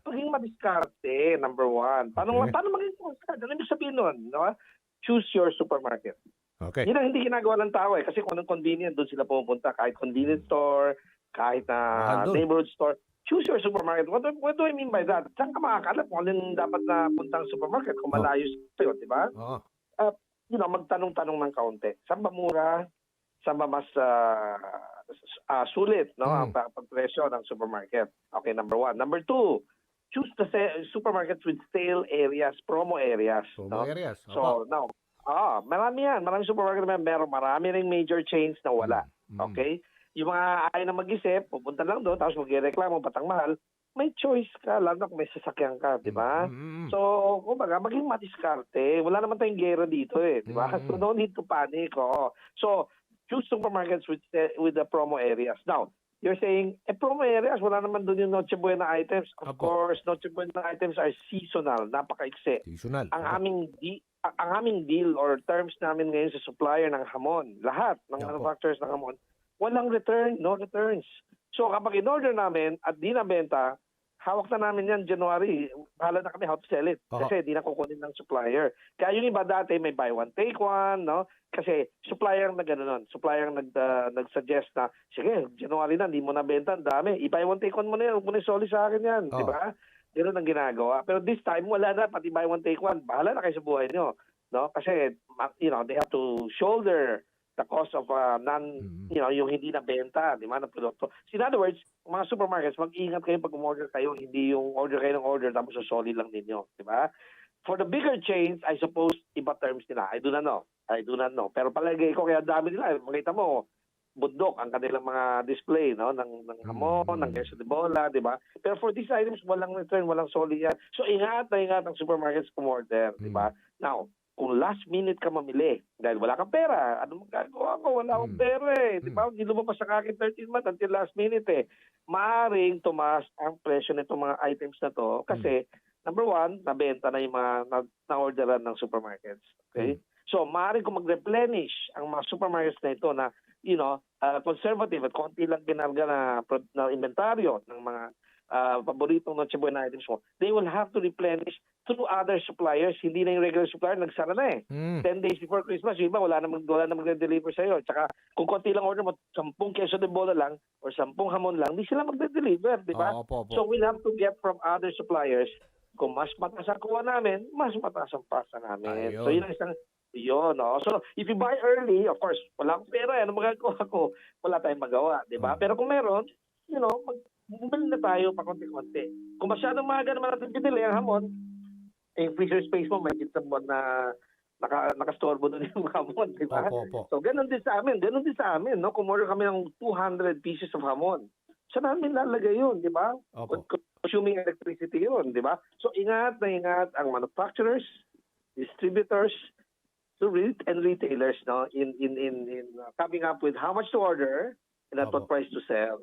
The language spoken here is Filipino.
Paging madiskarte, number one. Paano, Okay. paano maging madiskarte? Ano ibig sabihin nun? No? Choose your supermarket. Okay. Yun ang hindi ginagawa ng tao eh. Kasi kung anong convenient, doon sila pumunta. Kahit convenience store, kahit na doon. neighborhood store. Choose your supermarket. What, do- what do I mean by that? Saan ka makakalat kung anong dapat na puntang supermarket kung Oh. malayo sa'yo, di ba? Oo. you know, magtanong-tanong ng kaunti. Saan ba mura? Saan ba mas ah, ah, sulit no, Mm. ang pa- pagpresyo ng supermarket? Okay, number one. Number two, choose the supermarkets with sale areas, promo areas. So, no? areas. So, now, ah, marami yan. Marami supermarket na meron. Marami ring major chains na wala. Mm. Okay? Yung mga ayaw na mag-isip, pupunta lang doon, tapos mag-reklamo, batang mahal, may choice ka, lalo na kung may sasakyan ka, di ba? Mm, mm, So, kumbaga, maging madiskarte. Wala naman tayong gera dito eh, di ba? Mm. So, no need to panic. Oo. So, choose supermarkets with with the promo areas. Now, you're saying, eh, promo areas, wala naman doon yung Noche Buena items. Of Apo. course, Noche Buena items are seasonal, napaka-ikse. Seasonal. Ang Opo. aming di, ang, ang aming deal or terms namin ngayon sa supplier ng hamon, lahat ng Apo. manufacturers ng hamon, walang return, no returns. So kapag in-order namin at di nabenta, hawak na namin yan January. Bahala na kami how to sell it. Aha. Kasi di na kukunin ng supplier. Kaya yung iba dati may buy one, take one, no? Kasi supplier nag nun. Supplier nag, ah, nag-suggest na, sige, January na, di mo nabenta, ang dami. I-buy one, take one mo na yan. Huwag mo na isoli sa akin yan. Di ba? Ganun ang ginagawa. Pero this time, wala na. Pati buy one, take one. Bahala na kayo sa buhay nyo. No? Kasi, you know, they have to shoulder the cost of uh, non, Mhm. you know, yung hindi na benta, di ba, na produkto. So, in other words, mga supermarkets, mag-ingat kayo pag umorder kayo, hindi yung order kayo ng order tapos solid lang ninyo, di ba? For the bigger chains, I suppose, iba terms nila. I do not know. I do not know. Pero palagay ko, kaya dami nila. Makita mo, bundok ang kanilang mga display no ng ng hamon, Mm. ng queso de bola, di ba? Pero for these items walang return, walang solid yan. So ingat na ingat ang supermarkets kumorder, di ba? Now, kung last minute ka mamili dahil wala kang pera, ano magagawa ko? Wala akong Mm. pera eh. Di ba? Hindi lumabas sa akin 13 months until last minute eh. Maaring tumaas ang presyo nitong mga items na to kasi number one, nabenta na yung mga na, na-orderan ng supermarkets. Okay? So, maaring kung mag-replenish ang mga supermarkets na ito na, you know, uh, conservative at konti lang ginarga na, na inventaryo ng mga uh, paboritong Noche Buena items mo, they will have to replenish through other suppliers. Hindi na yung regular supplier, nagsara na eh. Mm. 10 days before Christmas, yung iba, wala na, mag, wala na magde-deliver sa'yo. Tsaka, kung konti lang order mo, 10 queso de bola lang or 10 hamon lang, di sila magde-deliver, di ba? Oo, Opo, opo. So, we'll have to get from other suppliers. Kung mas mataas ang kuha namin, mas mataas ang pasa namin. Ayun. So, yun ang isang, yun, no? So, if you buy early, of course, wala akong pera, ano magagawa ko? Wala tayong magawa, di ba? Mm. Pero kung meron, you know, mag, bumili na tayo pa konti-konti. Kung masyadong maaga naman natin pinili ang hamon, eh, yung freezer space mo, may sa buwan na naka, nakastorbo doon yung hamon, di ba? Opo, opo. So, ganun din sa amin. Ganun din sa amin, no? Kung order kami ng 200 pieces of hamon, saan namin lalagay yun, di ba? Consuming electricity yun, di ba? So, ingat na ingat ang manufacturers, distributors, to and retailers, no? In, in, in, in uh, coming up with how much to order and at what Opo. price to sell.